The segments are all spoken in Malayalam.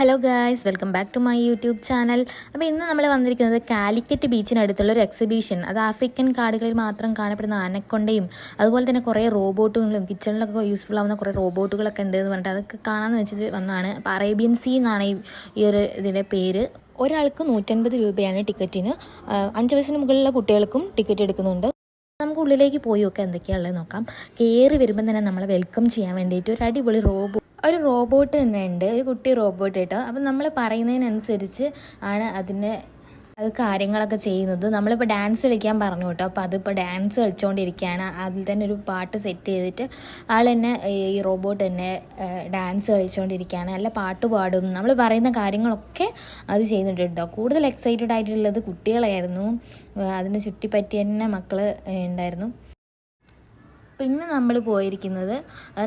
Hello guys welcome back to my YouTube channel അപ്പോൾ ഇന്ന് നമ്മൾ വന്നിരിക്കുന്നത് കാലിക്കറ്റ് ബീച്ചിനടുത്തുള്ള ഒരു എക്സിബിഷൻ അത് ആഫ്രിക്കൻ കാടുകളിൽ മാത്രം കാണപ്പെടുന്ന ആനക്കൊണ്ടയും അതുപോലെ തന്നെ കുറേ റോബോട്ടുകളും കിച്ചണിലൊക്കെ യൂസ്ഫുൾ ആവുന്ന കുറേ റോബോട്ടുകളൊക്കെ ഉണ്ട് എന്ന് പറഞ്ഞിട്ട് അതൊക്കെ കാണാമെന്ന് വെച്ചിട്ട് വന്നതാണ്. അപ്പോൾ അറേബ്യൻ സീ എന്നാണ് ഈ ഒരു ഇതിന്റെ പേര്. ഒരാൾക്ക് നൂറ്റൻപത് രൂപയാണ് ടിക്കറ്റിന്. അഞ്ച് വയസ്സിന് മുകളിലുള്ള കുട്ടികൾക്കും ടിക്കറ്റ് എടുക്കുന്നുണ്ട്. നമുക്ക് ഉള്ളിലേക്ക് പോയി ഒക്കെ എന്തൊക്കെയാണുള്ളത് നോക്കാം. കയറി വരുമ്പം തന്നെ നമ്മളെ വെൽക്കം ചെയ്യാൻ വേണ്ടിയിട്ട് ഒരു അടിപൊളി റോബോ ഒരു റോബോട്ട് തന്നെ ഉണ്ട്. ഒരു കുട്ടി റോബോട്ട് കേട്ടോ. അപ്പം നമ്മൾ പറയുന്നതിനനുസരിച്ച് ആണ് അതിന്റെ അത് കാര്യങ്ങളൊക്കെ ചെയ്യുന്നത്. നമ്മളിപ്പോൾ ഡാൻസ് കളിക്കാൻ പറഞ്ഞു കേട്ടോ. അപ്പോൾ അതിപ്പോൾ ഡാൻസ് കളിച്ചുകൊണ്ടിരിക്കുകയാണ് അതിൽ തന്നെ ഒരു പാട്ട് സെറ്റ് ചെയ്തിട്ട് ആൾ തന്നെ ഈ റോബോട്ട് തന്നെ ഡാൻസ് കളിച്ചുകൊണ്ടിരിക്കുകയാണ് അല്ല പാട്ട് പാടും നമ്മൾ പറയുന്ന കാര്യങ്ങളൊക്കെ അത് ചെയ്യുന്നുണ്ട് കേട്ടോ. കൂടുതൽ എക്സൈറ്റഡ് ആയിട്ടുള്ളത് കുട്ടികളായിരുന്നു. അതിനെ ചുറ്റിപ്പറ്റി തന്നെ മക്കൾ ഉണ്ടായിരുന്നു. പിന്നെ നമ്മൾ പോയിരിക്കുന്നത്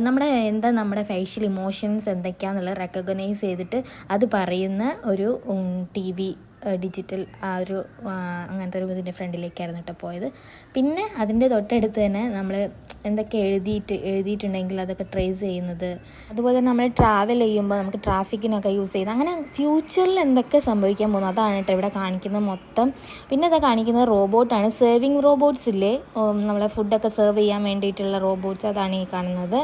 നമ്മുടെ എന്താ നമ്മുടെ ഫേഷ്യൽ ഇമോഷൻസ് എന്തൊക്കെയാണെന്നുള്ളത് റെക്കഗ്നൈസ് ചെയ്തിട്ട് അത് പറയുന്ന ഒരു ടി വി ഡിജിറ്റൽ ആ ഒരു അങ്ങനത്തെ ഒരു ഇതിന്റെ ഫ്രണ്ടിലേക്കായിരുന്നു കേട്ടോ പോയത്. പിന്നെ അതിന്റെ തൊട്ടടുത്ത് തന്നെ നമ്മൾ എന്തൊക്കെ എഴുതിയിട്ട് എഴുതിയിട്ടുണ്ടെങ്കിൽ അതൊക്കെ ട്രേസ് ചെയ്യുന്നത്. അതുപോലെ നമ്മൾ ട്രാവൽ ചെയ്യുമ്പോൾ നമുക്ക് ട്രാഫിക്കിനൊക്കെ യൂസ് ചെയ്യുന്നത്. അങ്ങനെ ഫ്യൂച്ചറിൽ എന്തൊക്കെ സംഭവിക്കാൻ പോകുന്നു? അതാണ് കേട്ടോ ഇവിടെ കാണിക്കുന്നത് മൊത്തം. പിന്നെ ഇതാ കാണിക്കുന്നത് റോബോട്ടാണ് സേവിങ് റോബോട്ട്സ് ഇല്ലേ? നമ്മളെ ഫുഡൊക്കെ സെർവ് ചെയ്യാൻ വേണ്ടിയിട്ടുള്ള റോബോട്ട്സ് അതാണ് ഈ കാണുന്നത്.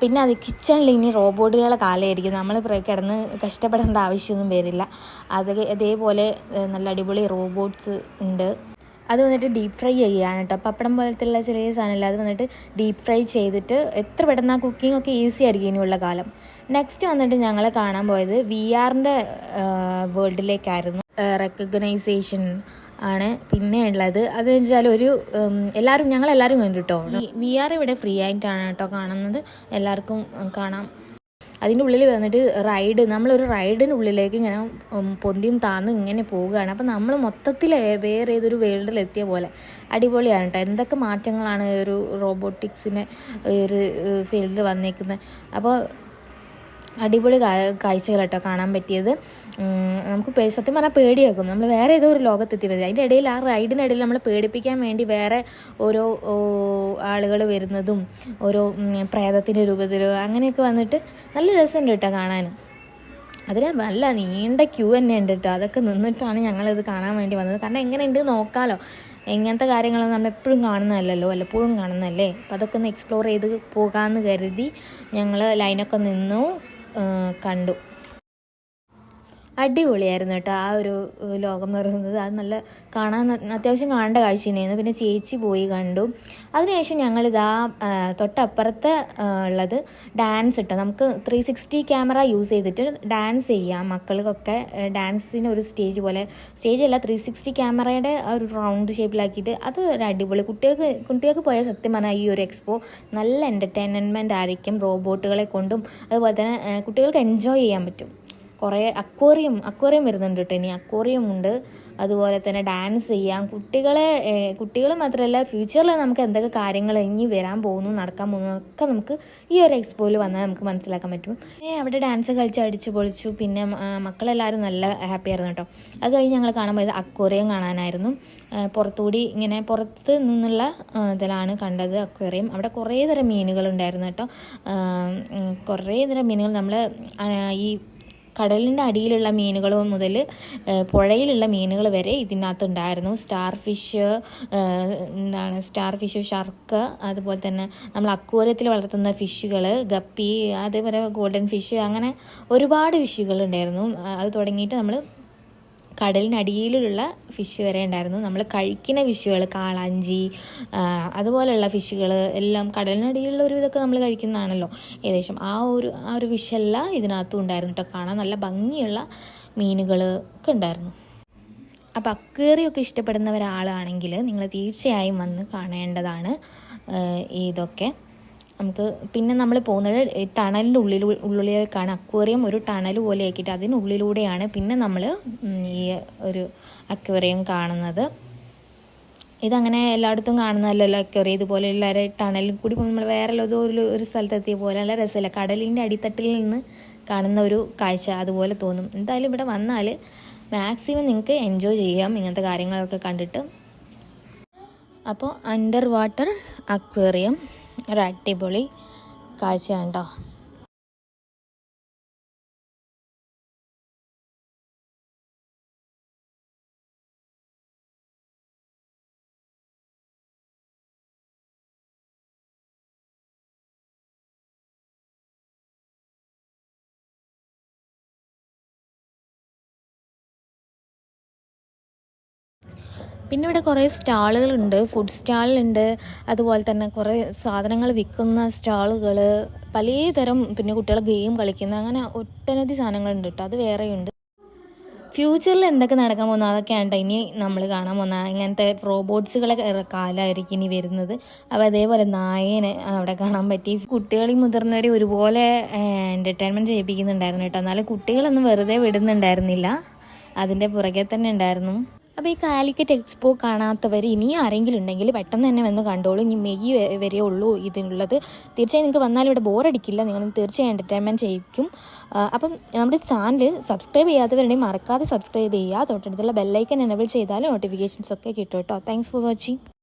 പിന്നെ അത് കിച്ചണിൽ ഇനി റോബോട്ടുകളെ കാലമായിരിക്കും. നമ്മൾ കിടന്ന് കഷ്ടപ്പെടേണ്ട ആവശ്യമൊന്നും വരില്ല. അത് അതേപോലെ നല്ല അടിപൊളി റോബോട്ട്സ് ഉണ്ട്. അത് വന്നിട്ട് ഡീപ്പ് ഫ്രൈ ചെയ്യുകയാണ് കേട്ടോ പപ്പടം പോലത്തുള്ള ചെറിയ സാധനമല്ല അത് വന്നിട്ട് ഡീപ്പ് ഫ്രൈ ചെയ്തിട്ട് എത്ര പെട്ടെന്ന് ആ കുക്കിംഗ് ഒക്കെ ഈസി ആയിരിക്കും ഇനിയുള്ള കാലം. നെക്സ്റ്റ് വന്നിട്ട് ഞങ്ങൾ കാണാൻ പോയത് വി ആറിന്റെ വേൾഡിലേക്കായിരുന്നു റെക്കഗ്നൈസേഷൻ ആണ് പിന്നെ ഉള്ളത് അത് വെച്ചാൽ ഒരു എല്ലാവരും ഞങ്ങളെല്ലാവരും കണ്ടിട്ടോ? വി ആർ ഇവിടെ ഫ്രീ ആയിട്ടാണ് കേട്ടോ കാണുന്നത്. എല്ലാവർക്കും കാണാം. അതിന്റെ ഉള്ളിൽ വന്നിട്ട് റൈഡ് നമ്മളൊരു റൈഡിന്റെ ഉള്ളിലേക്ക് ഇങ്ങനെ പൊന്തിയും താന്നും ഇങ്ങനെ പോവുകയാണ്. അപ്പം നമ്മൾ മൊത്തത്തിൽ വേറെ ഏതൊരു വേൾഡിലെത്തിയ പോലെ അടിപൊളിയാണ് കേട്ടോ എന്തൊക്കെ മാറ്റങ്ങളാണ് ഒരു റോബോട്ടിക്സിന് ഒരു ഫീൽഡിൽ വന്നേക്കുന്നത് അപ്പോൾ അടിപൊളി കാഴ്ചകൾ കേട്ടോ കാണാൻ പറ്റിയത്. നമുക്ക് സത്യം പറഞ്ഞാൽ പേടിയാക്കും. നമ്മൾ വേറെ ഏതോ ഒരു ലോകത്തെത്തി വരുന്നത് അതിന്റെ ഇടയിൽ ആ റൈഡിനിടയിൽ നമ്മൾ പേടിപ്പിക്കാൻ വേണ്ടി വേറെ ഓരോ ആളുകൾ വരുന്നതും ഓരോ പ്രേതത്തിന്റെ രൂപത്തിലോ അങ്ങനെയൊക്കെ വന്നിട്ട് നല്ല രസമുണ്ട് കേട്ടോ കാണാൻ അതിന് നല്ല നീണ്ട ക്യൂ തന്നെ ഉണ്ട് കേട്ടോ. അതൊക്കെ നിന്നിട്ടാണ് ഞങ്ങളിത് കാണാൻ വേണ്ടി വന്നത്. കാരണം എങ്ങനെ ഉണ്ട് നോക്കാമല്ലോ എങ്ങനത്തെ കാര്യങ്ങൾ നമ്മൾ എപ്പോഴും കാണുന്നതല്ലല്ലോ. വല്ലപ്പോഴും കാണുന്നതല്ലേ. അപ്പോൾ അതൊക്കെ ഒന്ന് എക്സ്പ്ലോർ ചെയ്ത് പോകാമെന്ന് കരുതി ഞങ്ങൾ ലൈനൊക്കെ നിന്നു. കണ്ടു. അടിപൊളിയായിരുന്നു കേട്ടോ ആ ഒരു ലോകം എന്ന് പറയുന്നത്. അത് നല്ല കാണാൻ അത്യാവശ്യം കാണേണ്ട കാഴ്ച തന്നെയായിരുന്നു പിന്നെ ചേച്ചി പോയി കണ്ടു. അതിനുശേഷം ഞങ്ങളിതാ തൊട്ടപ്പുറത്ത് ഉള്ളത് ഡാൻസ് ഇട്ടോ. നമുക്ക് ത്രീ സിക്സ്റ്റി ക്യാമറ യൂസ് ചെയ്തിട്ട് ഡാൻസ് ചെയ്യാം. മക്കൾക്കൊക്കെ ഡാൻസിന് ഒരു സ്റ്റേജ് പോലെ. സ്റ്റേജ് അല്ല ത്രീ സിക്സ്റ്റി ക്യാമറയുടെ ഒരു റൗണ്ട് ഷേപ്പിലാക്കിയിട്ട് അത് ഒരു അടിപൊളി. കുട്ടികൾക്ക് കുട്ടികൾക്ക് പോയാൽ സത്യം പറഞ്ഞാൽ ഈ ഒരു എക്സ്പോ നല്ല എന്റർടൈൻമെന്റ് ആയിരിക്കും. റോബോട്ടുകളെ കൊണ്ടും അതുപോലെ തന്നെ കുട്ടികൾക്ക് എൻജോയ് ചെയ്യാൻ പറ്റും. കുറേ അക്വോറിയം അക്വോറിയം വരുന്നുണ്ട് കേട്ടോ ഇനി. അക്വോറിയം ഉണ്ട്. അതുപോലെ തന്നെ ഡാൻസ് ചെയ്യാം. കുട്ടികളെ കുട്ടികൾ മാത്രമല്ല ഫ്യൂച്ചറിൽ നമുക്ക് എന്തൊക്കെ കാര്യങ്ങൾ ഇനി വരാൻ പോകുന്നു നടക്കാൻ പോകുന്നു ഒക്കെ നമുക്ക് ഈ ഒരു എക്സ്പോയിൽ വന്നാൽ നമുക്ക് മനസ്സിലാക്കാൻ പറ്റും. പിന്നെ അവിടെ ഡാൻസ് കളിച്ച് അടിച്ച് പൊളിച്ചു. പിന്നെ മക്കളെല്ലാവരും നല്ല ഹാപ്പി ആയിരുന്നു കേട്ടോ. അത് കഴിഞ്ഞ് ഞങ്ങൾ കാണാൻ പോയത് അക്വേറിയം കാണാനായിരുന്നു. പുറത്തുകൂടി ഇങ്ങനെ പുറത്ത് നിന്നുള്ള ഇതിലാണ് കണ്ടത് അക്വേറിയം. അവിടെ കുറേ തരം മീനുകളുണ്ടായിരുന്നു കേട്ടോ. കുറേ തരം മീനുകൾ നമ്മൾ ഈ കടലിന്റെ അടിയിലുള്ള മീനുകൾ മുതൽ പുഴയിലുള്ള മീനുകൾ വരെ ഇതിനകത്ത് ഉണ്ടായിരുന്നു സ്റ്റാർ ഫിഷ് എന്താണ് സ്റ്റാർ ഫിഷ് ഷർക്ക് അതുപോലെ തന്നെ നമ്മൾ അക്വേറിയത്തിൽ വളർത്തുന്ന ഫിഷുകൾ ഗപ്പി അതേപോലെ ഗോൾഡൻ ഫിഷ് അങ്ങനെ ഒരുപാട് ഫിഷുകൾ ഉണ്ടായിരുന്നു. അത് തുടങ്ങിയിട്ട് നമ്മൾ കടലിനടിയിലുള്ള ഫിഷ് വരെ ഉണ്ടായിരുന്നു. നമ്മൾ കഴിക്കുന്ന ഫിഷുകൾ കാളാഞ്ചി അതുപോലെയുള്ള ഫിഷുകൾ എല്ലാം കടലിനടിയിലുള്ള ഒരു ഇതൊക്കെ നമ്മൾ കഴിക്കുന്നതാണല്ലോ. ഏകദേശം ആ ഒരു ആ ഒരു ഫിഷെല്ലാം ഇതിനകത്തും ഉണ്ടായിരുന്നു കേട്ടോ കാണാൻ നല്ല ഭംഗിയുള്ള മീനുകൾ ഒക്കെ ഉണ്ടായിരുന്നു. അപ്പോൾ അക്വേറിയൊക്കെ ഇഷ്ടപ്പെടുന്ന ഒരാളാണെങ്കിൽ നിങ്ങൾ തീർച്ചയായും വന്ന് കാണേണ്ടതാണ് ഇതൊക്കെ. നമുക്ക് പിന്നെ നമ്മൾ പോകുന്നത് ടണലിന്റെ ഉള്ളിൽ ഉള്ളിലേക്കാണ് അക്വേറിയം ഒരു ടണൽ പോലെ ആക്കിയിട്ട് അതിനുള്ളിലൂടെയാണ് പിന്നെ നമ്മൾ ഈ ഒരു അക്വേറിയം കാണുന്നത്. ഇതങ്ങനെ എല്ലായിടത്തും കാണുന്നതല്ലല്ലോ അക്വേറിയം. ഇതുപോലെ എല്ലാവരും ടണലിൽ കൂടി നമ്മൾ വേറെ ഒരു ഒരു സ്ഥലത്തെത്തിയ പോലെ നല്ല രസമില്ല. കടലിന്റെ അടിത്തട്ടിൽ നിന്ന് കാണുന്ന ഒരു കാഴ്ച അതുപോലെ തോന്നും. എന്തായാലും ഇവിടെ വന്നാൽ മാക്സിമം നിങ്ങൾക്ക് എൻജോയ് ചെയ്യാം ഇങ്ങനത്തെ കാര്യങ്ങളൊക്കെ കണ്ടിട്ട്. അപ്പോൾ അണ്ടർ വാട്ടർ അക്വേറിയം. ഒരു അടിപൊളി കണ്ടോ പിന്നെ ഇവിടെ കുറേ സ്റ്റാളുകളുണ്ട്. ഫുഡ് സ്റ്റാളുണ്ട് അതുപോലെ തന്നെ കുറേ സാധനങ്ങൾ വിൽക്കുന്ന സ്റ്റാളുകൾ. പലതരം പിന്നെ കുട്ടികൾ ഗെയിം കളിക്കുന്ന അങ്ങനെ ഒട്ടനവധി സാധനങ്ങളുണ്ട് കേട്ടോ. അത് വേറെയുണ്ട്. ഫ്യൂച്ചറിൽ എന്തൊക്കെ നടക്കാൻ പോകുന്ന? അതൊക്കെയാണ് ഇനി നമ്മൾ കാണാൻ പോകുന്ന ഇങ്ങനത്തെ റോബോട്ട്സുകളൊക്കെ കാലമായിരിക്കും ഇനി വരുന്നത്. അപ്പോൾ അതേപോലെ നായനെ അവിടെ കാണാൻ പറ്റി. കുട്ടികളെയും മുതിർന്നവരെയും ഒരുപോലെ എന്റർടൈൻമെന്റ് ചെയ്യിപ്പിക്കുന്നുണ്ടായിരുന്നു കേട്ടോ. എന്നാലും കുട്ടികളൊന്നും വെറുതെ വിടുന്നുണ്ടായിരുന്നില്ല. അതിന്റെ പുറകെ തന്നെ ഉണ്ടായിരുന്നു. അപ്പോൾ ഈ കാലിക്കറ്റ് എക്സ്പോ കാണാത്തവർ ഇനി ആരെങ്കിലും ഉണ്ടെങ്കിൽ പെട്ടെന്ന് തന്നെ വന്ന് കണ്ടോളൂ. ഇനി മെയ് വരെ- ഉള്ളൂ ഇതിനുള്ളത്. തീർച്ചയായും നിങ്ങൾക്ക് വന്നാൽ ഇവിടെ ബോറടിക്കില്ല നിങ്ങൾ തീർച്ചയായും എന്റർടൈൻമെന്റ് ചെയ്യിക്കും. അപ്പം നമ്മുടെ ചാനൽ സബ്സ്ക്രൈബ് ചെയ്യാത്തവരുണ്ടെങ്കിൽ മറക്കാതെ സബ്സ്ക്രൈബ് ചെയ്യുക. തൊട്ടടുത്തുള്ള ബെല്ലൈക്കൻ എനബിൾ ചെയ്താൽ നോട്ടിഫിക്കേഷൻസ് ഒക്കെ കിട്ടും കേട്ടോ. Thanks for watching